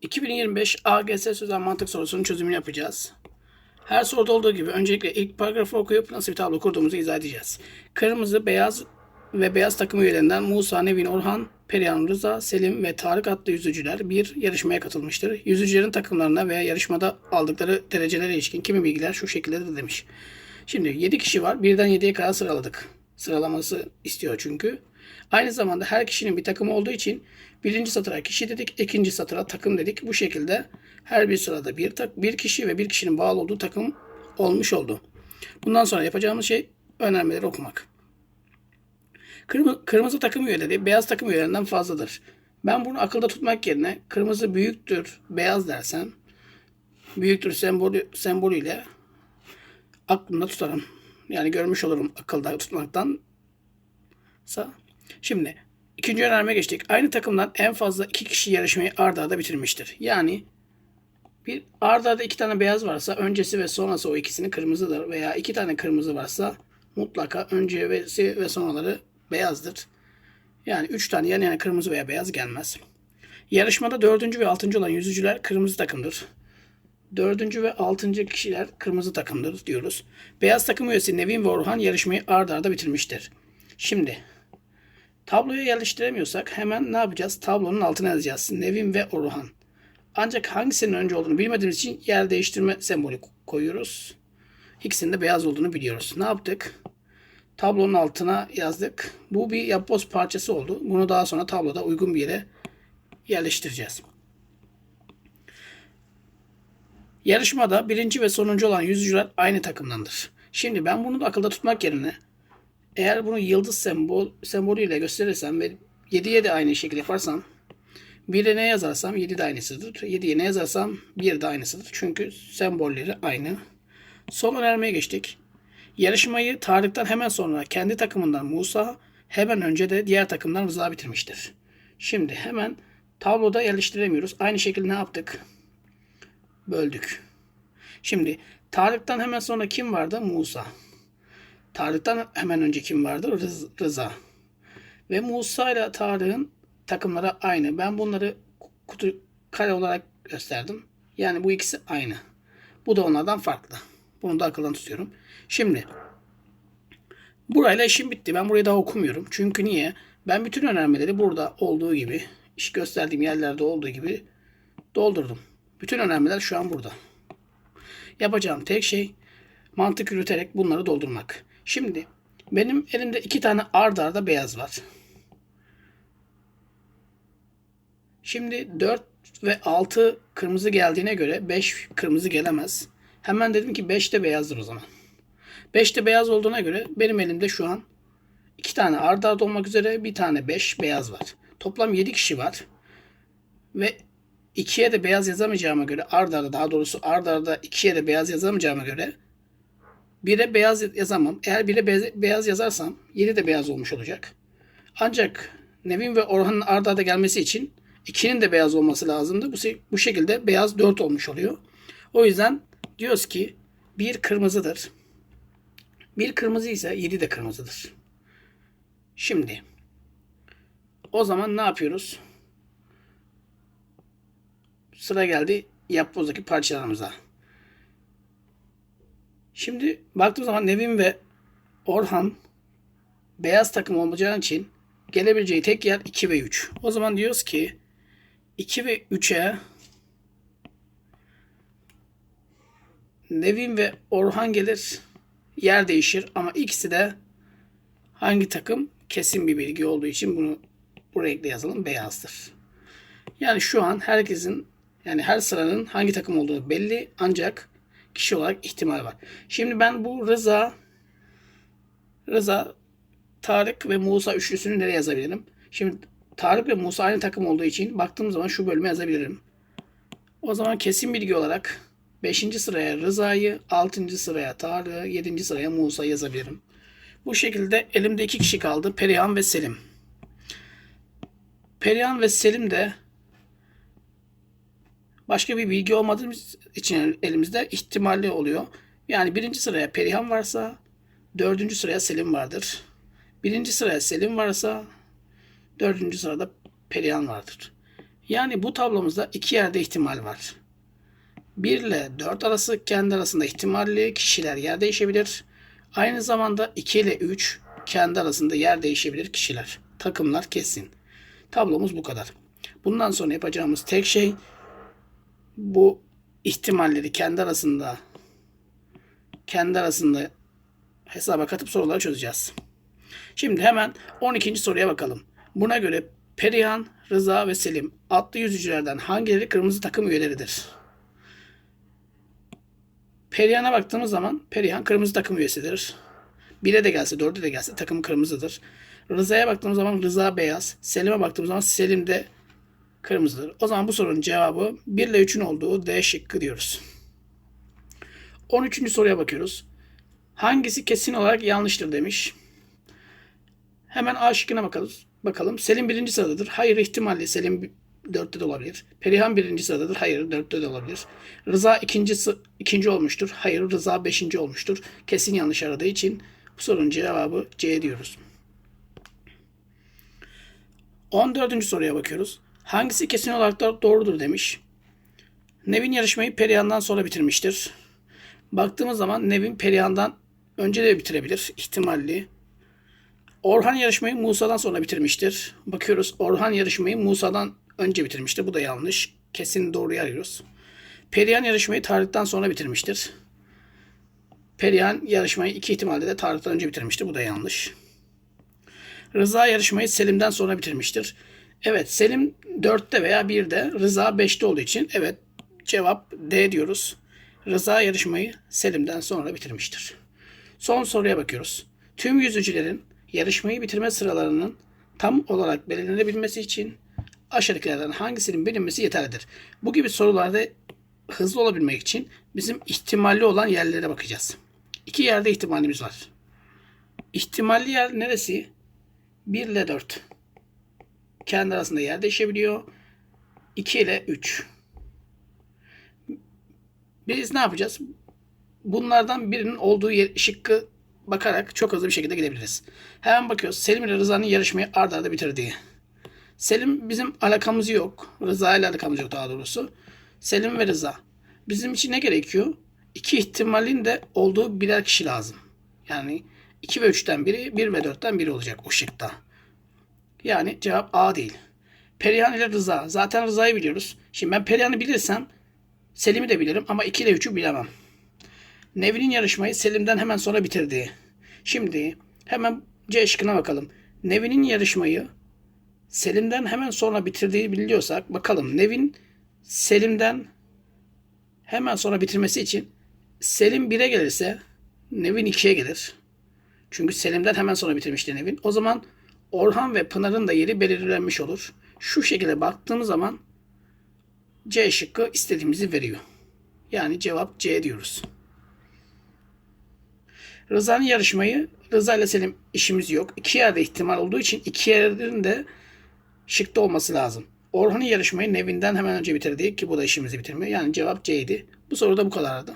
2025 AGS sözel mantık sorusunun çözümünü yapacağız. Her soruda olduğu gibi öncelikle ilk paragrafı okuyup nasıl bir tablo kurduğumuzu izah edeceğiz. Kırmızı, beyaz ve beyaz takım üyelerinden Musa, Nevin, Orhan, Perihan, Rıza, Selim ve Tarık adlı yüzücüler bir yarışmaya katılmıştır. Yüzücülerin takımlarına veya yarışmada aldıkları derecelere ilişkin kimi bilgiler şu şekilde de demiş. Şimdi 7 kişi var. Birden 7'ye kadar sıraladık. Sıralaması istiyor çünkü. Aynı zamanda her kişinin bir takımı olduğu için birinci satıra kişi dedik, ikinci satıra takım dedik. Bu şekilde her bir sırada bir, tak, bir kişi ve bir kişinin bağlı olduğu takım olmuş oldu. Bundan sonra yapacağımız şey önermeleri okumak. Kırmızı, kırmızı takım üyeleri beyaz takım üyelerinden fazladır. Ben bunu akılda tutmak yerine kırmızı büyüktür beyaz dersem büyüktür sembolü, sembolüyle aklımda tutarım. Yani görmüş olurum akılda tutmaktan. Şimdi ikinci önerme geçtik. Aynı takımdan en fazla iki kişi yarışmayı arda arda bitirmiştir. Yani bir arda arda iki tane beyaz varsa öncesi ve sonrası o ikisini kırmızıdır. Veya iki tane kırmızı varsa mutlaka öncesi ve sonraları beyazdır. Yani üç tane yan yana kırmızı veya beyaz gelmez. Yarışmada dördüncü ve altıncı olan yüzücüler kırmızı takımdır. Dördüncü ve altıncı kişiler kırmızı takımdır diyoruz. Beyaz takım üyesi Nevin ve Orhan yarışmayı arda arda bitirmiştir. Şimdi tabloyu yerleştiremiyorsak hemen ne yapacağız? Tablonun altına yazacağız. Nevin ve Orhan. Ancak hangisinin önce olduğunu bilmediğimiz için yer değiştirme sembolü koyuyoruz. İkisinin de beyaz olduğunu biliyoruz. Ne yaptık? Tablonun altına yazdık. Bu bir yapboz parçası oldu. Bunu daha sonra tabloda uygun bir yere yerleştireceğiz. Yarışmada birinci ve sonuncu olan yüzücüler aynı takımdandır. Şimdi ben bunu da akılda tutmak yerine eğer bunu yıldız sembol, sembolüyle gösterirsem ve 7'ye de aynı şekilde yaparsam 1'e ne yazarsam 7 de aynısıdır. 7'ye ne yazarsam 1 de aynısıdır. Çünkü sembolleri aynı. Son önermeye geçtik. Yarışmayı Tarık'tan hemen sonra kendi takımından Musa, hemen önce de diğer takımdan Rıza bitirmiştir. Şimdi hemen tabloda yerleştiremiyoruz. Aynı şekilde ne yaptık? Böldük. Şimdi Tarık'tan hemen sonra kim vardı? Musa. Tarık'tan hemen önce kim vardı? Rız- Rıza. Ve Musa ile Tarık'ın takımları aynı. Ben bunları kutu kare olarak gösterdim. Yani bu ikisi aynı. Bu da onlardan farklı. Bunu da akıldan tutuyorum. Şimdi burayla işim bitti. Ben burayı daha okumuyorum. Çünkü niye? Ben bütün önermeleri burada olduğu gibi, iş gösterdiğim yerlerde olduğu gibi doldurdum. Bütün önermeler şu an burada. Yapacağım tek şey mantık yürüterek bunları doldurmak. Şimdi benim elimde iki tane ard arda beyaz var. Şimdi 4 ve 6 kırmızı geldiğine göre 5 kırmızı gelemez. Hemen dedim ki 5 de beyazdır o zaman. 5 de beyaz olduğuna göre benim elimde şu an 2 tane ard arda olmak üzere bir tane 5 beyaz var. Toplam 7 kişi var. Ve 2'ye de beyaz yazamayacağıma göre ard arda daha doğrusu ard arda 2'ye de beyaz yazamayacağıma göre 1'e beyaz yazamam. Eğer 1'e beyaz- yazarsam 7 de beyaz olmuş olacak. Ancak Nevin ve Orhan'ın ard arda gelmesi için 2'nin de beyaz olması lazımdı. Bu, bu şekilde beyaz 4 olmuş oluyor. O yüzden diyoruz ki 1 kırmızıdır. 1 kırmızı ise 7 de kırmızıdır. Şimdi o zaman ne yapıyoruz? Sıra geldi yapbozdaki parçalarımıza. Şimdi baktığım zaman Nevin ve Orhan beyaz takım olacağı için gelebileceği tek yer 2 ve 3. O zaman diyoruz ki 2 ve 3'e Nevin ve Orhan gelir. Yer değişir ama ikisi de hangi takım kesin bir bilgi olduğu için bunu bu renkle yazalım beyazdır. Yani şu an herkesin yani her sıranın hangi takım olduğu belli ancak kişi olarak ihtimal var. Şimdi ben bu Rıza Rıza Tarık ve Musa üçlüsünü nereye yazabilirim? Şimdi Tarık ve Musa aynı takım olduğu için baktığım zaman şu bölüme yazabilirim. O zaman kesin bilgi olarak 5. sıraya Rıza'yı, 6. sıraya Tarık'ı, 7. sıraya Musa'yı yazabilirim. Bu şekilde elimde iki kişi kaldı. Perihan ve Selim. Perihan ve Selim de başka bir bilgi olmadığımız için elimizde ihtimalli oluyor. Yani birinci sıraya Perihan varsa dördüncü sıraya Selim vardır. Birinci sıraya Selim varsa dördüncü sırada Perihan vardır. Yani bu tablomuzda iki yerde ihtimal var. 1 ile 4 arası kendi arasında ihtimalli kişiler yer değişebilir. Aynı zamanda 2 ile 3 kendi arasında yer değişebilir kişiler. Takımlar kesin. Tablomuz bu kadar. Bundan sonra yapacağımız tek şey bu ihtimalleri kendi arasında kendi arasında hesaba katıp soruları çözeceğiz. Şimdi hemen 12. soruya bakalım. Buna göre Perihan, Rıza ve Selim adlı yüzücülerden hangileri kırmızı takım üyeleridir? Perihan'a baktığımız zaman Perihan kırmızı takım üyesidir. 1'e de gelse 4'e de gelse takım kırmızıdır. Rıza'ya baktığımız zaman Rıza beyaz. Selim'e baktığımız zaman Selim de kırmızıdır. O zaman bu sorunun cevabı 1 ile 3'ün olduğu D şıkkı diyoruz. 13. soruya bakıyoruz. Hangisi kesin olarak yanlıştır demiş. Hemen A şıkkına bakalım. Bakalım. Selim birinci sıradadır. Hayır ihtimalle Selim dörtte de olabilir. Perihan birinci sıradadır. Hayır dörtte de olabilir. Rıza ikinci, ikinci olmuştur. Hayır Rıza beşinci olmuştur. Kesin yanlış aradığı için bu sorunun cevabı C diyoruz. 14. soruya bakıyoruz. Hangisi kesin olarak da doğrudur demiş. Nevin yarışmayı Perihan'dan sonra bitirmiştir. Baktığımız zaman Nevin Perihan'dan önce de bitirebilir. ihtimalli. Orhan yarışmayı Musa'dan sonra bitirmiştir. Bakıyoruz Orhan yarışmayı Musa'dan önce bitirmiştir. Bu da yanlış. Kesin doğruyu arıyoruz. Perihan yarışmayı Tarık'tan sonra bitirmiştir. Perihan yarışmayı iki ihtimalle de Tarık'tan önce bitirmiştir. Bu da yanlış. Rıza yarışmayı Selim'den sonra bitirmiştir. Evet Selim 4'te veya 1'de Rıza 5'te olduğu için evet cevap D diyoruz. Rıza yarışmayı Selim'den sonra bitirmiştir. Son soruya bakıyoruz. Tüm yüzücülerin yarışmayı bitirme sıralarının tam olarak belirlenebilmesi için aşağıdakilerden hangisinin bilinmesi yeterlidir. Bu gibi sorularda hızlı olabilmek için bizim ihtimalli olan yerlere bakacağız. İki yerde ihtimalimiz var. İhtimalli yer neresi? 1 ile 4. Kendi arasında yer değişebiliyor. 2 ile 3. Biz ne yapacağız? Bunlardan birinin olduğu yer, şıkkı bakarak çok hızlı bir şekilde gidebiliriz. Hemen bakıyoruz. Selim ile Rıza'nın yarışmayı arda arda bitirdiği. Selim bizim alakamız yok. Rıza ile alakamız yok daha doğrusu. Selim ve Rıza. Bizim için ne gerekiyor? İki ihtimalin de olduğu birer kişi lazım. Yani 2 ve 3'ten biri, 1 ve 4'ten biri olacak o şıkta. Yani cevap A değil. Perihan ile Rıza. Zaten Rıza'yı biliyoruz. Şimdi ben Perihan'ı bilirsem Selim'i de bilirim ama 2 ile 3'ü bilemem. Nevin'in yarışmayı Selim'den hemen sonra bitirdiği. Şimdi hemen C şıkkına bakalım. Nevin'in yarışmayı Selim'den hemen sonra bitirdiği biliyorsak bakalım Nevin Selim'den hemen sonra bitirmesi için Selim 1'e gelirse Nevin 2'ye gelir. Çünkü Selim'den hemen sonra bitirmişti Nevin. O zaman Orhan ve Pınar'ın da yeri belirlenmiş olur. Şu şekilde baktığımız zaman C şıkkı istediğimizi veriyor. Yani cevap C diyoruz. Rıza'nın yarışmayı Rıza ile Selim işimiz yok. İki yerde ihtimal olduğu için iki yerin de şıkta olması lazım. Orhan'ın yarışmayı Nevin'den hemen önce bitirdi ki bu da işimizi bitirmiyor. Yani cevap C'ydi. Bu soruda bu kadardı.